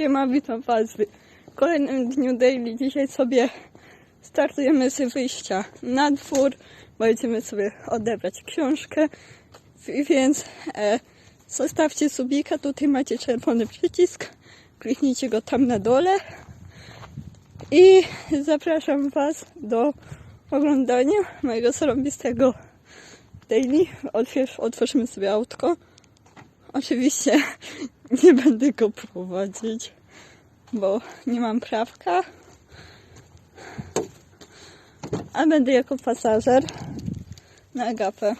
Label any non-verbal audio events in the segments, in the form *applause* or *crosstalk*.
Siema, witam Was w kolejnym dniu daily. Dzisiaj sobie startujemy z wyjścia na dwór, bo będziemy sobie odebrać książkę, więc e, zostawcie subika, tutaj macie czerwony przycisk, kliknijcie go tam na dole i zapraszam Was do oglądania mojego zarąbistego daily. Otwierz, otworzymy sobie autko. Oczywiście *laughs* nie będę go prowadzić, bo nie mam prawka. A będę jako pasażer na agapę.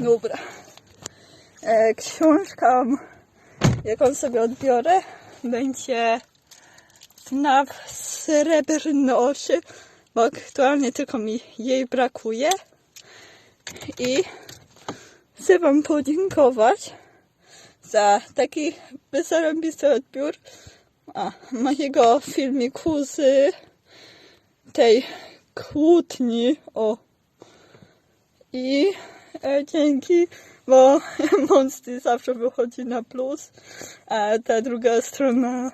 Dobra. E, książką, jaką sobie odbiorę, będzie FNAF Srebrny Oczy, bo aktualnie tylko mi jej brakuje. I chcę Wam podziękować za taki bezarąbisty odbiór a, mojego filmiku z tej kłótni. O. I e, dzięki, bo *laughs* Monsty zawsze wychodzi na plus, a ta druga strona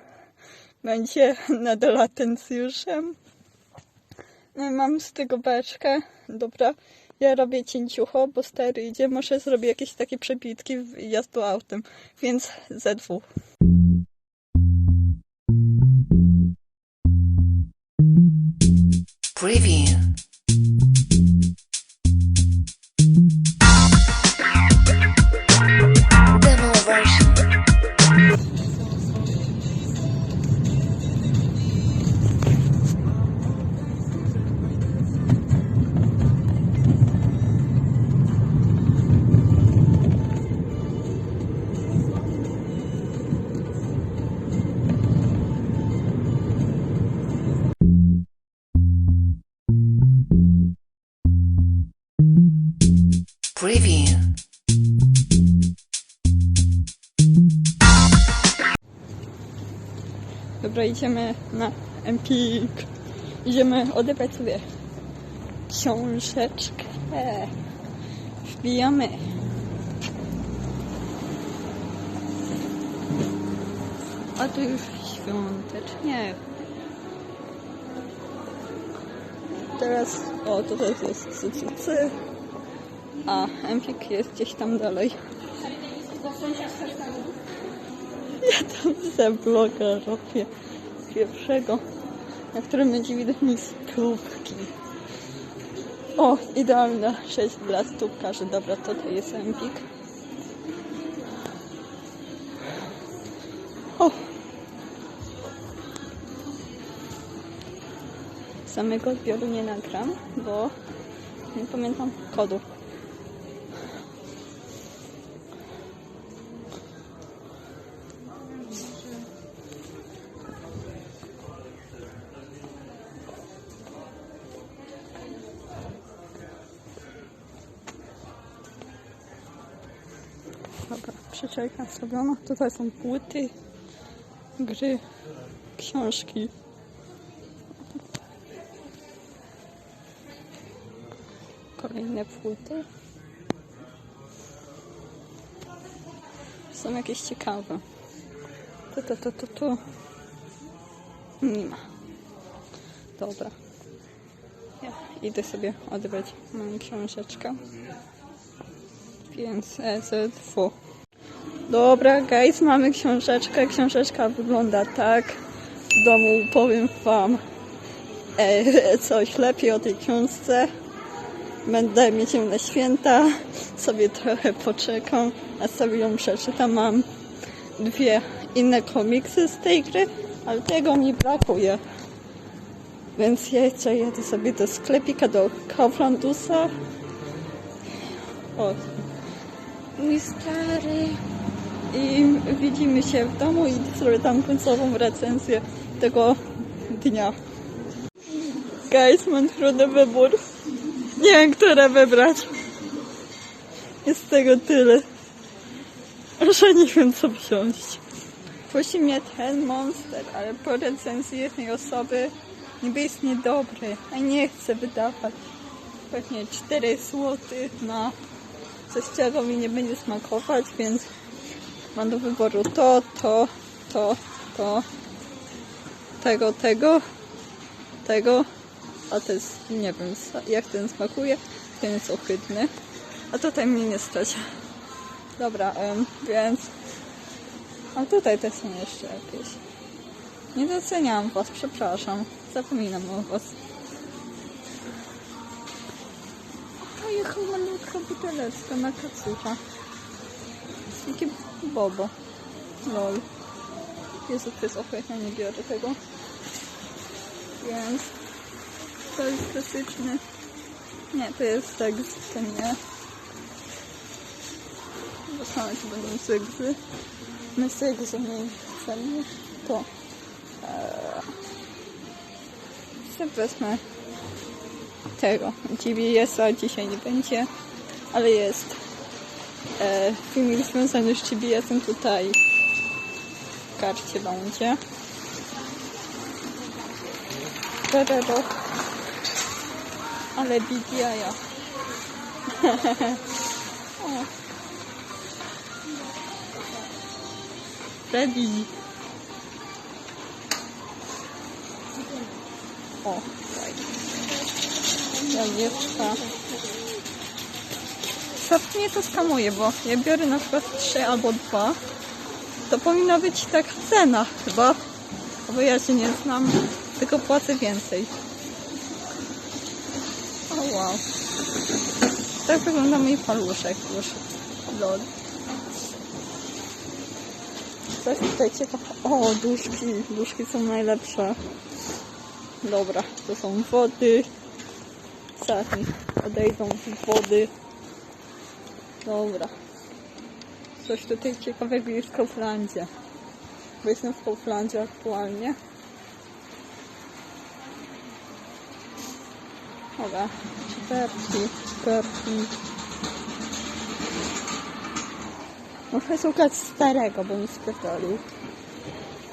będzie nadal atencjuszem. No mam z tego beczkę. Dobra, ja robię cięciucho, bo stary idzie. Może zrobię jakieś takie przebitki w jazdu autem. Więc ZW. Preview. Preview. Dobra, idziemy na Empik. Idziemy odebrać sobie książeczkę. Wbijamy. A tu już świątecznie. Teraz, o tutaj jest CCC, a Empik jest gdzieś tam dalej. Ja tam za bloga robię pierwszego, na którym będzie widać mi stópki. O, idealna 6 dla stópkarzy. Dobra, to to jest Empik. O! Samego odbioru nie nagram, bo nie pamiętam kodu. Dobra, przyczajka zrobiona. Tutaj są płyty, gry, książki. Kolejne płyty. Są jakieś ciekawe. Tu, tu, tu, tu, tu. Nie ma. Dobra. Ja idę sobie odebrać moją książeczkę. Więc EZW. Dobra, guys, mamy książeczkę. Książeczka wygląda tak. W domu powiem wam e, coś lepiej o tej książce. Będę mieć ją na święta. Sobie trochę poczekam, a sobie ją przeczytam. Mam dwie inne komiksy z tej gry, ale tego mi brakuje. Więc ja jeszcze jadę sobie do sklepika, do Kauflandusa. O, mój stary. I widzimy się w domu i zrobię tam końcową recenzję tego dnia. Guys, mam trudny wybór. Nie wiem, które wybrać. Jest tego tyle. Że nie wiem, co wziąć. Kusi mnie ten monster, ale po recenzji jednej osoby niby jest niedobry, a nie chcę wydawać pewnie 4 zł na czego mi nie będzie smakować, więc mam do wyboru to, to, to, to, tego, tego, tego, a to jest, nie wiem jak ten smakuje, ten jest ohydny, a tutaj mnie nie stać. Dobra, em, więc, a tutaj też są jeszcze jakieś. Nie doceniam was, przepraszam, zapominam o was. Jaka malutka buteleczka na kacucha. Jakie bobo. Lol. Jezu, to jest ohydne, nie biorę tego. Więc to jest klasyczny. Nie, to jest tak, to nie. Bo same to będą cygzy. My cygzy mniej cenni. To. Eee, sobie wezmę tego. GBS-a dzisiaj nie będzie, ale jest e, filmik związany z GBS-em tutaj w karcie będzie. Terero. Ale big jaja. *laughs* Freddy. O, fajnie. Jagiewka. Co mnie to skamuje, bo ja biorę na przykład 3 albo 2. To powinna być taka cena chyba. Bo ja się nie znam, tylko płacę więcej. O wow. Tak wygląda mój paluszek już. Lol. Coś tutaj ciekawe. O, duszki. Duszki są najlepsze. Dobra, to są wody. Zaraz mi odejdą wody. Dobra. Coś tutaj ciekawego jest w Kauflandzie. Bo jestem w Kauflandzie aktualnie. Dobra. Czterki, czterki. Muszę szukać starego, bo mi spierdolił.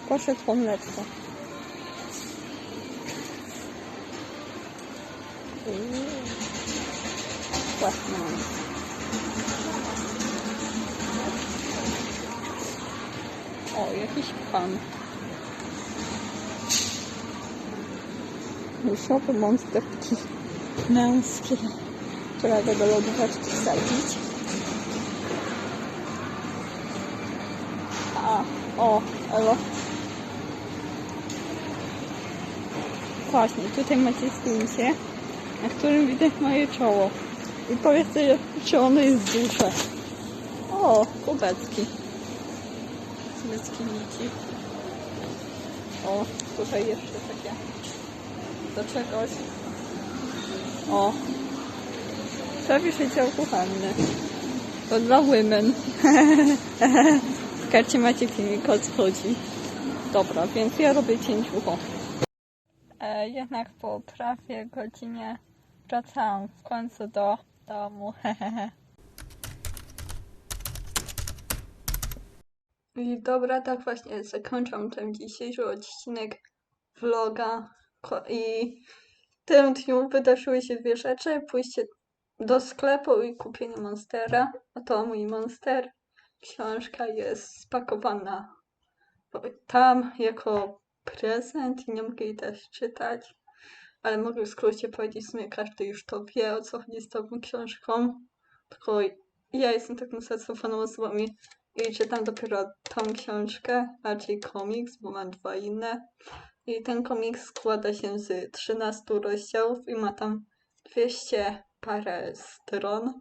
Poszedł po mleczko. Mam. O, jakiś pan. Muszowy monster taki męski. Trzeba go do lodóweczki wsadzić. A, o, elo. Właśnie, tutaj macie zdjęcie, na którym widać moje czoło. I powiedzcie, czy ono jest duże. O, kubecki. Kubecki nici. O, tutaj jeszcze takie do czegoś. O, klawisze dział kuchenny. To dla women. *laughs* w karcie macie filmik o co chodzi. Dobra, więc ja robię cięciucho. E, jednak po prawie godzinie wracałam w końcu do domu. *laughs* I dobra, tak właśnie zakończam ten dzisiejszy odcinek vloga. I w tym dniu wydarzyły się dwie rzeczy. Pójście do sklepu i kupienie Monstera. Oto mój Monster. Książka jest spakowana tam jako prezent i nie mogę jej też czytać. Ale mogę w skrócie powiedzieć, w sumie każdy już to wie, o co chodzi z tą książką. Tylko ja jestem taką zacofaną osobą i, i czytam dopiero tą książkę, raczej komiks, bo mam dwa inne. I ten komiks składa się z 13 rozdziałów i ma tam 200 parę stron.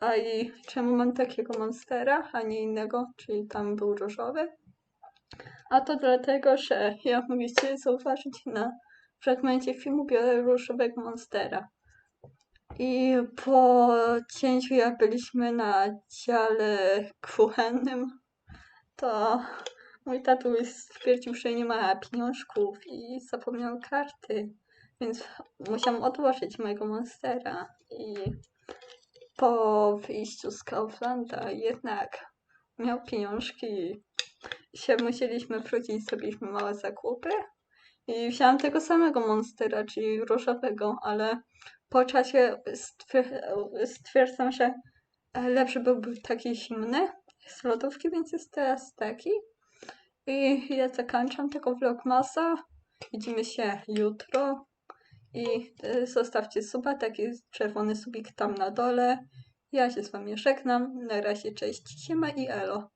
A i czemu mam takiego monstera, a nie innego, czyli tam był różowy? A to dlatego, że jak mogliście zauważyć na fragmencie filmu biorę różowego monstera. I po cięciu jak byliśmy na dziale kuchennym, to mój tatuś stwierdził, że nie ma pieniążków i zapomniał karty. Więc musiałam odłożyć mojego monstera. I po wyjściu z Kauflanda jednak miał pieniążki się musieliśmy wrócić, zrobiliśmy małe zakupy. I wziąłam tego samego monstera, czyli różowego, ale po czasie stwier- stwierdzam, że lepszy byłby taki zimny z lodówki, więc jest teraz taki. I ja zakończam tego vlogmasa. Widzimy się jutro. I y, zostawcie suba, taki czerwony subik tam na dole. Ja się z wami żegnam. Na razie cześć, siema i elo.